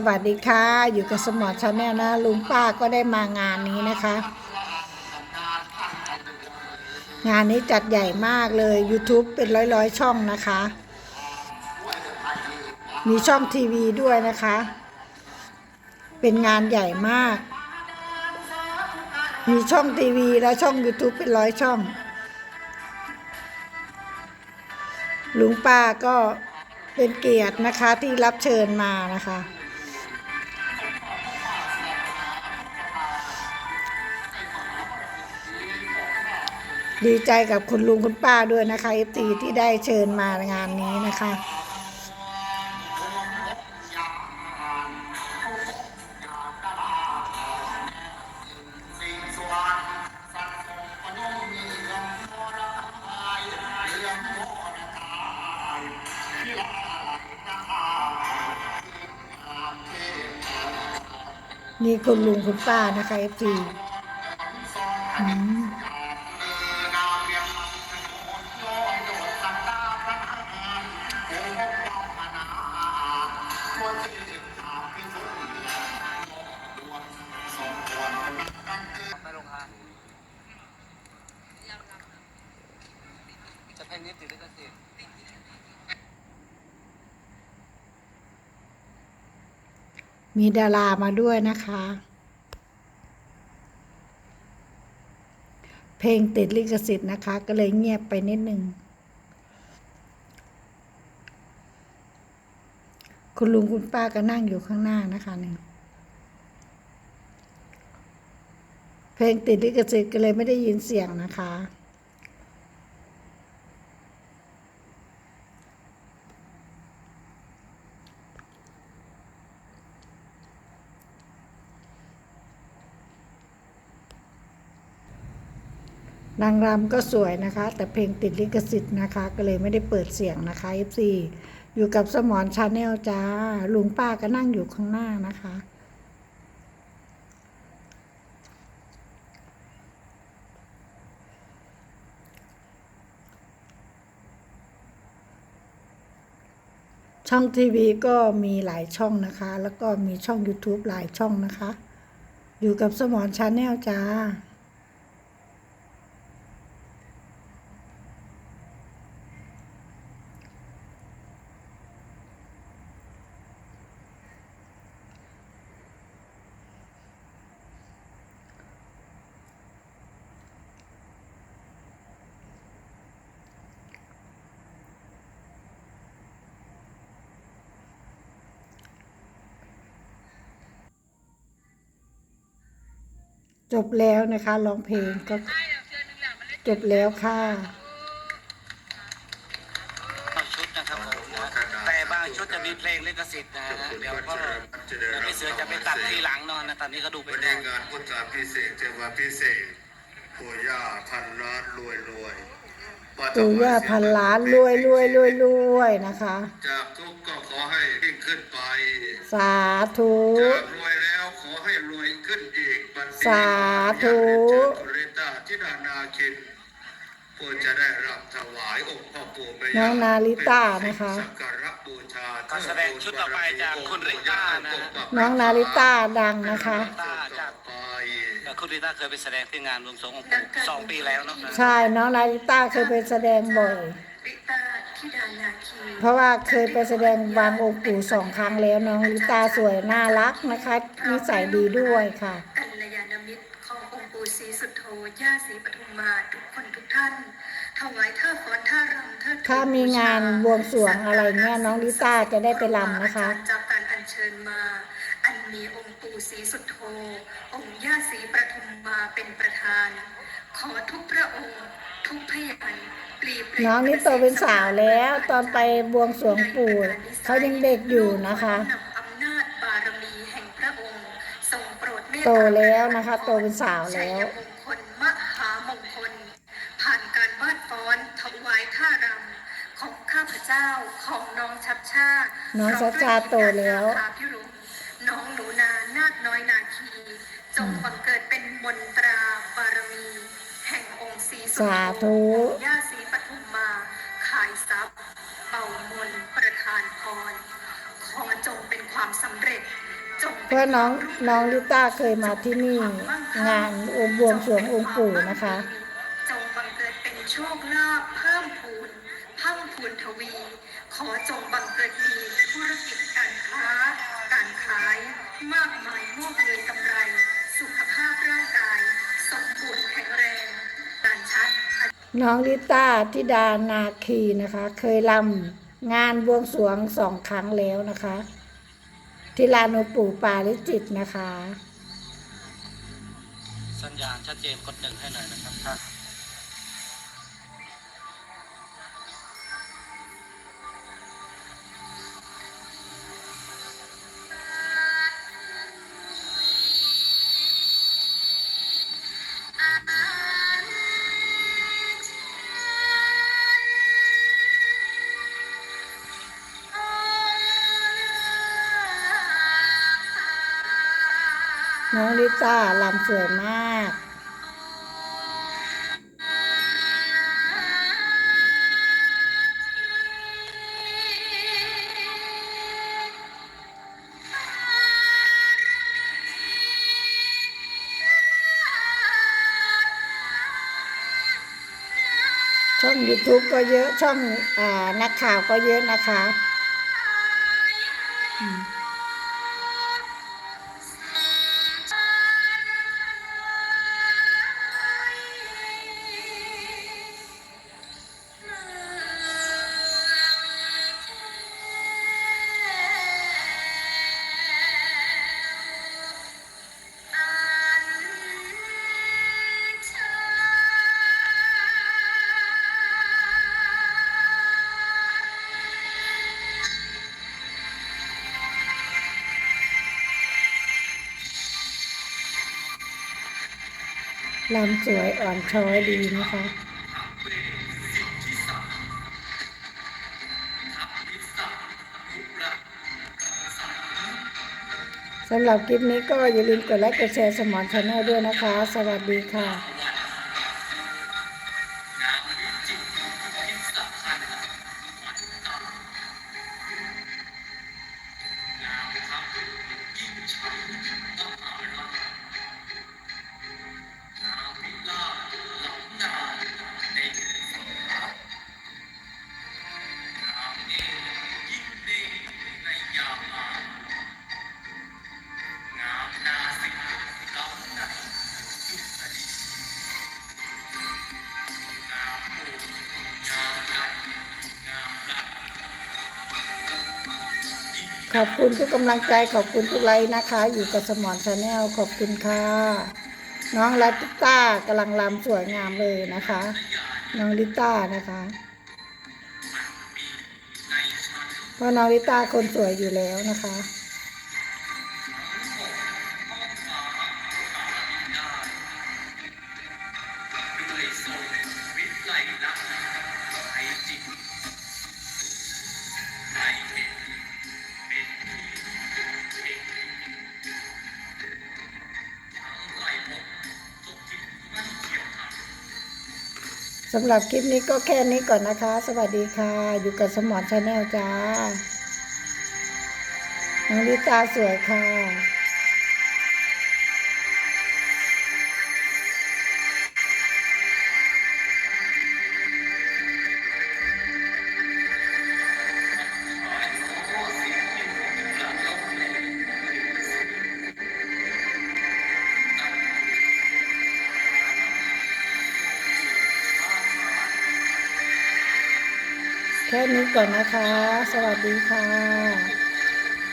สวัสดีค่ะ อยู่กับสมอชาแนลนะ ลุงป้าก็ได้มางานนี้นะคะ งานนี้จัดใหญ่มากเลย YouTube เป็นร้อยๆ ช่องนะคะ มีช่องทีวีด้วยนะคะ เป็นงานใหญ่มาก มีช่องทีวีและช่อง YouTube เป็นร้อยช่อง ลุงป้าก็เป็นเกียรตินะคะที่รับเชิญมานะคะ ดีใจกับคุณลุงคุณป้าด้วยนะคะเอฟตีที่ได้เชิญมางานนี้นะคะ นี่คุณลุงคุณป้านะคะเอฟตีอืม มีดารามาด้วยนะคะ เพลงติดลิขสิทธิ์นะคะ ก็เลยเงียบไปนิดนึง คุณลุงคุณป้าก็นั่งอยู่ข้างหน้านะคะหนึ่งเพลงติดลิขสิทธิ์ก็เลยไม่ได้ยินเสียงนะคะ นางรำก็สวยนะคะ แต่เพลงติดลิขสิทธิ์นะคะ ก็เลยไม่ได้เปิดเสียงนะคะ FC อยู่กับสมอนชาแนลจ้า ลุงป้าก็นั่งอยู่ข้างหน้านะคะ ช่องทีวีก็มีหลายช่องนะคะ แล้วก็มีช่อง YouTube หลายช่องนะคะ อยู่กับสมอนชาแนลจ้า จบแล้วนะคะร้องเพลงก็จบแล้วค่ะบางชุดนะครับผมนะแต่บางชุดจะมีเพลงลิขสิทธิ์นะฮะเดี๋ยวก็เดี๋ยวพี่เสือจะไปตัดทีหลังเนอนนะตอนนี้ก็ดูไปวันก่นี้อนงานพุทธาพิเศษกจังหวัดพิเศษปู่ย่าพันล้านรวยรวยปู่ย่าพันล้านรวยรวยรวยรวยนะคะ จากทุกข์ก็ขอให้ยิ่งขึ้นไปสาธุ จากรวยแล้วขอ ให้รวยขึ้นอีกบัดนี้สาธุ ขอเรียนเชิญเรตาทิดานาคินผู้จะได้รับถวายองค์พ่อปู่แม่น้ย่าองนาลิต้านะคะสักการะบูชาก็แสดงชุดต่อไปจากคุณริต้านะฮะน้องนาลิต้าดังนะคะต้าจากไป แต่คุณริต้าเคยไปแสดงที่งานรวมสงฆ์ของปู่สองปีแล้วเนาะ ใช่น้องนาลิต้าเคยไปแสดงบ่อยริตาธิดานาคี เพราะว่าเคยไปแสดงวางองค์ปู่สองครั้งแล้วน้องลิต้าสวยน่ารักนะคะนิสัยดีด้วยค่ะกัลยาณมิตรขององค์ปู่ศรีสุโธย่าศรีปทุมมาทุกคนทุกท่านถวายท่าฟ้อนท่ารำเทิดทูนถ้ามีงานบวงสรวงอะไรเงี้ยน้องลิต้าจะได้ไปรำนะคะจากการอัญเชิญมา อันมีองค์ปู่ศรีสุโธองค์ย่าศรีปทุมมาเป็นประธาน ขอทุกพระองค์ทุกพยา นปลีเปล่น้องนี่โตเป็นสาวแล้ว ตอนไปบวงสรวงปู่เขายังเด็กอยู่นะคะนำอำนาจบารมีแห่งพระองค์ทรงโปรดเมตตาโตแล้วนะคะ โตเป็นสาวแล้วชัยมงคลมหามงคล ผ่านการวาดฟ้อนถวายท่ารำของข้าพเจ้าของน้องชัดชาติน้องชัดชาติโตแล้วพร้อมด้วยพิรุณน้องหนูนานาคน้อยนาคีจงบัง สุสาโธธุองค์ย่าศรีปทุมมา ขายทรัพย์ เป่ามนต์ประทานพร ขอจงเป็นความสำเร็จเพราะน้องน้องลิต้าเคยมาที่นี่ งานองค์บวงสรวงองค์ปู่นะคะ จงบังเกิดเป็นโชคลาภเพิ่มพูนเพิ่มพูนทวี ขอจงบังเกิดมีธุรกิจการค้า การขาย มากมายงอกเงยกำไร สุขภาพร่างกาย สมบูรณ์แข็งแรงการชัด น้องลิต้าธิดานาคีนะคะ เคยรำงานบวงสรวงสองครั้งแล้วนะคะ ที่ลานุปู่ปาลิจิตนะคะ สัญญาณชัดเจนกดหนึ่งให้หน่อยนะครับ น้องลิต้ารำสวยมากช่อง YouTube ก็เยอะช่องอนักข่าวก็เยอะนะคะ ลำสวยอ่อนช้อยดีนะคะสำหรับคลิปนี้ก็อย่าลืมกดไลค์กดแชร์สมอนชาแนลด้วยนะคะ สวัสดีค่ะ ขอบคุณทุกกำลังใจขอบคุณทุกไลค์นะคะ อยู่กับสมอนชาแนลขอบคุณค่ะ น้องลัตต้ากำลังรำสวยงามเลยนะคะ น้องลิต้านะคะเพราะน้องลิต้าคนสวยอยู่แล้วนะคะ สำหรับคลิปนี้ก็แค่นี้ก่อนนะคะ สวัสดีค่ะ อยู่กับสมอนชาแนลจ้าน้องลิตาสวยค่ะ ก่อนนะคะ สวัสดีค่ะ